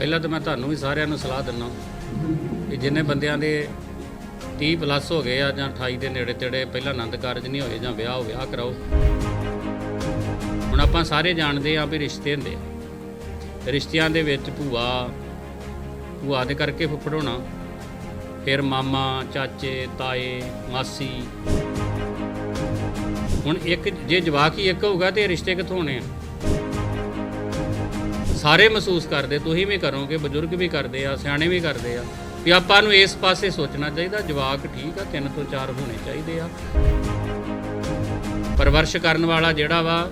ਪਹਿਲਾਂ ਤਾਂ ਮੈਂ ਤੁਹਾਨੂੰ ਵੀ ਸਾਰਿਆਂ ਨੂੰ ਸਲਾਹ ਦਿੰਦਾ ਕਿ ਜਿੰਨੇ ਬੰਦਿਆਂ ਦੇ 30 ਪਲੱਸ ਹੋ ਗਏ ਆ ਜਾਂ 28 ਦੇ ਨੇੜੇ ਤੇੜੇ ਪਹਿਲਾਂ ਆਨੰਦ ਕਾਰਜ ਨਹੀਂ ਹੋਏ ਜਾਂ ਵਿਆਹ ਹੋ ਵਿਆਹ ਕਰਾਓ। ਹੁਣ ਆਪਾਂ ਸਾਰੇ ਜਾਣਦੇ ਆ ਵੀ ਰਿਸ਼ਤੇ ਹੁੰਦੇ ਆ। ਰਿਸ਼ਤਿਆਂ ਦੇ ਵਿੱਚ ਭੂਆ ਭੂਆ ਦੇ ਕਰਕੇ ਫੁੱਫੜ ਹੋਣਾ ਫਿਰ ਮਾਮਾ, ਚਾਚੇ, ਤਾਏ, ਮਾਸੀ। ਹੁਣ ਇੱਕ ਜੇ ਜਵਾਕ ਹੀ ਇੱਕ ਹੋਊਗਾ ਤੇ ਰਿਸ਼ਤੇ ਕਿੱਥੋਂ ਹੋਣੇ ਆ? ਸਾਰੇ ਮਹਿਸੂਸ ਕਰਦੇ, ਤੁਸੀਂ ਵੀ ਕਰੋਗੇ, ਬਜ਼ੁਰਗ ਵੀ ਕਰਦੇ ਆ, ਸਿਆਣੇ ਵੀ ਕਰਦੇ ਆ, ਵੀ ਆਪਾਂ ਨੂੰ ਇਸ ਪਾਸੇ ਸੋਚਣਾ ਚਾਹੀਦਾ, ਜਵਾਕ ਠੀਕ ਆ, ਤਿੰਨ ਤੋਂ ਚਾਰ ਹੋਣੇ ਚਾਹੀਦੇ ਆ। ਪਰਵਰਸ਼ ਕਰਨ ਵਾਲਾ ਜਿਹੜਾ ਵਾ,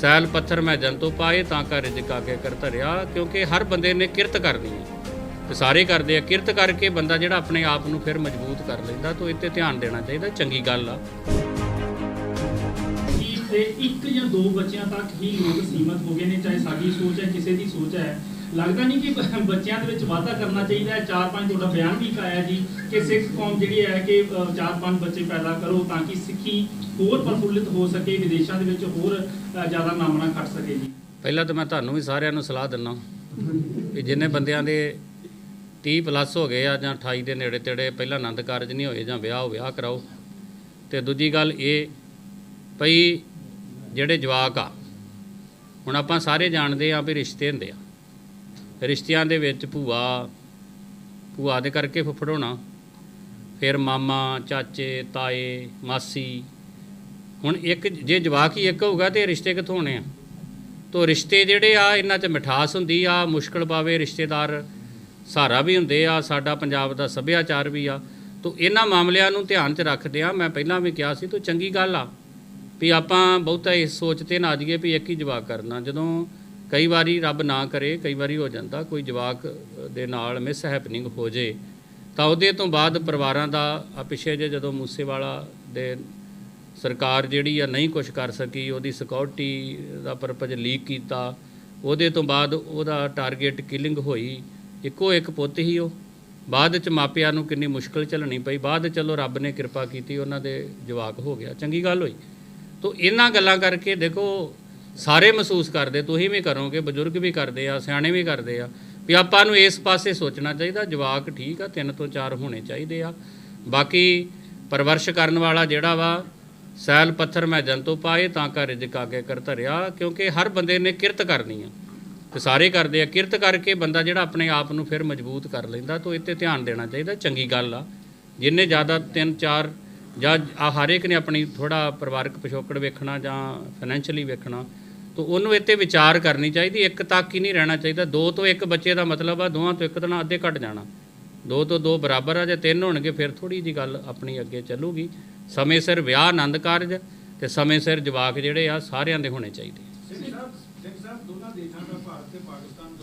ਸੈਲ ਪੱਥਰ ਮੈਂ ਜੰਤੂ ਪਾਏ, ਤਾਂ ਕਰ ਰਿਜਕ ਆਗੇ ਕਰ ਧਰਿਆ, ਕਿਉਂਕਿ ਹਰ ਬੰਦੇ ਨੇ ਕਿਰਤ ਕਰਨੀ ਹੈ ਤੇ ਸਾਰੇ ਕਰਦੇ ਆ, ਕਿਰਤ ਕਰਕੇ ਬੰਦਾ ਜਿਹੜਾ ਆਪਣੇ ਆਪ ਨੂੰ ਫਿਰ ਮਜ਼ਬੂਤ ਕਰ ਲੈਂਦਾ, ਤਾਂ ਇੱਥੇ ਧਿਆਨ ਦੇਣਾ ਚਾਹੀਦਾ, ਚੰਗੀ ਗੱਲ ਆ। ਤੇ ਇੱਕ ਜਾਂ ਦੋ ਬੱਚਿਆਂ ਤੱਕ ਹੀ ਲੋਕ ਸੀਮਤ ਹੋ ਗਏ ਨੇ, ਚਾਹੇ ਸਾਡੀ ਸੋਚ ਹੈ, ਕਿਸੇ ਦੀ ਸੋਚ ਹੈ। ਲੱਗਦਾ ਨਹੀਂ ਕਿ ਬੱਚਿਆਂ ਦੇ ਵਿੱਚ ਵਾਧਾ ਕਰਨਾ ਚਾਹੀਦਾ ਹੈ। ਚਾਰ ਪੰਜ ਤੁਹਾਡਾ ਬਿਆਨ ਵੀ ਇੱਕ ਜੀ ਕਿ ਸਿੱਖ ਕੌਮ ਜਿਹੜੀ ਹੈ ਕਿ ਚਾਰ ਪੰਜ ਬੱਚੇ ਪੈਦਾ ਕਰੋ ਤਾਂ ਕਿ ਸਿੱਖੀ ਹੋਰ ਪ੍ਰਫੁੱਲਿਤ ਹੋ ਸਕੇ, ਵਿਦੇਸ਼ਾਂ ਦੇ ਵਿੱਚ ਹੋਰ ਜ਼ਿਆਦਾ ਨਾਮਣਾ ਖੱਟ ਸਕੇ ਜੀ। ਪਹਿਲਾਂ ਤਾਂ ਮੈਂ ਤੁਹਾਨੂੰ ਵੀ ਸਾਰਿਆਂ ਨੂੰ ਸਲਾਹ ਦਿੰਦਾ ਕਿ ਜਿੰਨੇ ਬੰਦਿਆਂ ਦੇ 30 ਪਲੱਸ ਹੋ ਗਏ ਆ ਜਾਂ 28 ਦੇ ਨੇੜੇ ਤੇੜੇ ਪਹਿਲਾਂ ਆਨੰਦ ਕਾਰਜ ਨਹੀਂ ਹੋਏ ਜਾਂ ਵਿਆਹ ਹੋ, ਵਿਆਹ ਕਰਾਓ। ਤੇ ਦੂਜੀ ਗੱਲ ਇਹ, ਭਈ ਜਿਹੜੇ ਜਵਾਕ ਆ, ਹੁਣ ਆਪਾਂ ਸਾਰੇ ਜਾਣਦੇ ਆ ਵੀ ਰਿਸ਼ਤੇ ਹੁੰਦੇ ਆ। ਰਿਸ਼ਤਿਆਂ ਦੇ ਵਿੱਚ ਭੂਆ ਭੂਆ ਦੇ ਕਰਕੇ ਫੁੱਫੜ ਹੋਣਾ ਫਿਰ ਮਾਮਾ, ਚਾਚੇ, ਤਾਏ, ਮਾਸੀ। ਹੁਣ ਇੱਕ ਜੇ ਜਵਾਕ ਹੀ ਇੱਕ ਹੋਊਗਾ ਤੇ ਰਿਸ਼ਤੇ ਕਿੱਥੋਂ ਹੋਣੇ ਆ? ਤੋ ਰਿਸ਼ਤੇ ਜਿਹੜੇ ਆ, ਇਹਨਾਂ 'ਚ ਮਿਠਾਸ ਹੁੰਦੀ ਆ, ਮੁਸ਼ਕਲ ਪਾਵੇ, ਰਿਸ਼ਤੇਦਾਰ ਸਹਾਰਾ ਵੀ ਹੁੰਦੇ ਆ, ਸਾਡਾ ਪੰਜਾਬ ਦਾ ਸੱਭਿਆਚਾਰ ਵੀ ਆ। ਤੋ ਇਹਨਾਂ ਮਾਮਲਿਆਂ ਨੂੰ ਧਿਆਨ 'ਚ ਰੱਖਦੇ ਆ। ਮੈਂ ਪਹਿਲਾਂ ਵੀ ਕਿਹਾ ਸੀ, ਤੋ ਚੰਗੀ ਗੱਲ ਆ। ਵੀ ਆਪਾਂ ਬਹੁਤਾ ਇਸ ਸੋਚ ਤੇ ਨਾ ਆ ਜਾਈਏ ਵੀ ਇੱਕ ਹੀ ਜਵਾਕ ਕਰਨਾ। ਜਦੋਂ ਕਈ ਵਾਰੀ ਰੱਬ ਨਾ ਕਰੇ, ਕਈ ਵਾਰੀ ਹੋ ਜਾਂਦਾ ਕੋਈ ਜਵਾਕ ਦੇ ਨਾਲ ਮਿਸ ਹੈਪਨਿੰਗ ਹੋ ਜੇ, ਤਾਂ ਉਹਦੇ ਤੋਂ ਬਾਅਦ ਪਰਿਵਾਰਾਂ ਦਾ ਆ ਪਿੱਛੇ ਜੇ ਜਦੋਂ ਮੂਸੇਵਾਲਾ ਦੇ ਸਰਕਾਰ ਜਿਹੜੀ ਆ ਨਹੀਂ ਕੁਝ ਕਰ ਸਕੀ, ਉਹਦੀ ਸਿਕਿਉਰਿਟੀ ਦਾ ਪਰਪਸ ਲੀਕ ਕੀਤਾ, ਉਹਦੇ ਤੋਂ ਬਾਅਦ ਉਹਦਾ ਟਾਰਗੇਟ ਕਿਲਿੰਗ ਹੋਈ, ਇੱਕੋ ਇੱਕ ਪੁੱਤ ਹੀ ਉਹ। ਬਾਅਦ ਚ ਮਾਪਿਆਂ ਨੂੰ ਕਿੰਨੀ ਮੁਸ਼ਕਲ ਝੱਲਣੀ ਪਈ, ਬਾਅਦ 'ਚ ਚਲੋ ਰੱਬ ਨੇ ਕਿਰਪਾ ਕੀਤੀ, ਉਹਨਾਂ ਦੇ ਜਵਾਕ ਹੋ ਗਿਆ। ਚੰਗੀ ਗੱਲ ਹੋਈ। ਤੋ ਇਹਨਾਂ ਗੱਲਾਂ ਕਰਕੇ ਦੇਖੋ, ਸਾਰੇ ਮਹਿਸੂਸ ਕਰਦੇ, ਤੁਸੀਂ ਵੀ ਕਰੋਗੇ, ਬਜ਼ੁਰਗ ਵੀ ਕਰਦੇ ਆ, ਸਿਆਣੇ ਵੀ ਕਰਦੇ ਆ, ਵੀ ਆਪਾਂ ਨੂੰ ਇਸ ਪਾਸੇ ਸੋਚਣਾ ਚਾਹੀਦਾ, ਜਵਾਕ ਠੀਕ ਆ, ਤਿੰਨ ਤੋਂ ਚਾਰ ਹੋਣੇ ਚਾਹੀਦੇ ਆ। ਬਾਕੀ ਪਰਵਰਸ਼ ਕਰਨ ਵਾਲਾ ਜਿਹੜਾ ਵਾ, ਸੈਲ ਪੱਥਰ ਮੈਂ ਜੰਤੂ ਪਾਏ, ਤਾਂ ਕਰ ਰਿਜਕ ਆਗੇ ਕਰ ਧਰਿਆ, ਕਿਉਂਕਿ ਹਰ ਬੰਦੇ ਨੇ ਕਿਰਤ ਕਰਨੀ ਆ। ਤੇ ਸਾਰੇ ਕਰਦੇ ਆ, ਕਿਰਤ ਕਰਕੇ ਬੰਦਾ ਜਿਹੜਾ ਆਪਣੇ ਆਪ ਨੂੰ ਫਿਰ ਮਜ਼ਬੂਤ ਕਰ ਲੈਂਦਾ, ਤਾਂ ਇੱਥੇ ਧਿਆਨ ਦੇਣਾ ਚਾਹੀਦਾ, ਚੰਗੀ ਗੱਲ ਆ। ਜਿੰਨੇ ਜ਼ਿਆਦਾ ਤਿੰਨ ਚਾਰ ਜਾਂ ਆ ਹਰ ਇੱਕ ਨੇ ਆਪਣੀ ਥੋੜਾ ਪਰਿਵਾਰਕ ਪਿਛੋਕੜ ਵੇਖਣਾ ਜਾਂ ਫਾਈਨੈਂਸ਼ੀਅਲੀ ਵੇਖਣਾ, ਤਾਂ ਉਹਨੂੰ ਇੱਥੇ ਵਿਚਾਰ ਕਰਨੀ ਚਾਹੀਦੀ, ਇੱਕ ਤੱਕ ਹੀ ਨਹੀਂ ਰਹਿਣਾ ਚਾਹੀਦਾ। ਦੋ ਤੋਂ ਇੱਕ ਬੱਚੇ ਦਾ ਮਤਲਬ ਆ, ਦੋਵਾਂ ਤੋਂ ਇੱਕ ਤਾਂ ਅੱਧੇ ਘਟ ਜਾਣਾ। ਦੋ ਤੋਂ ਦੋ ਬਰਾਬਰ ਆ, ਜੇ ਤਿੰਨ ਹੋਣਗੇ, ਫਿਰ ਥੋੜੀ ਜੀ ਗੱਲ ਆਪਣੀ ਅੱਗੇ ਚੱਲੂਗੀ। ਸਮੇਂ ਸਿਰ ਵਿਆਹ, ਆਨੰਦ ਕਾਰਜ ਤੇ ਸਮੇਂ ਸਿਰ ਜਵਾਕ ਜਿਹੜੇ ਆ, ਸਾਰਿਆਂ ਦੇ ਹੋਣੇ ਚਾਹੀਦੇ। ਸਿੰਘ ਸਾਹਿਬ ਸਿੰਘ ਸਾਹਿਬ, ਦੋਨਾਂ ਦੇਸ਼ਾਂ ਦਾ ਭਾਰਤ ਤੇ ਪਾਕਿਸਤਾਨ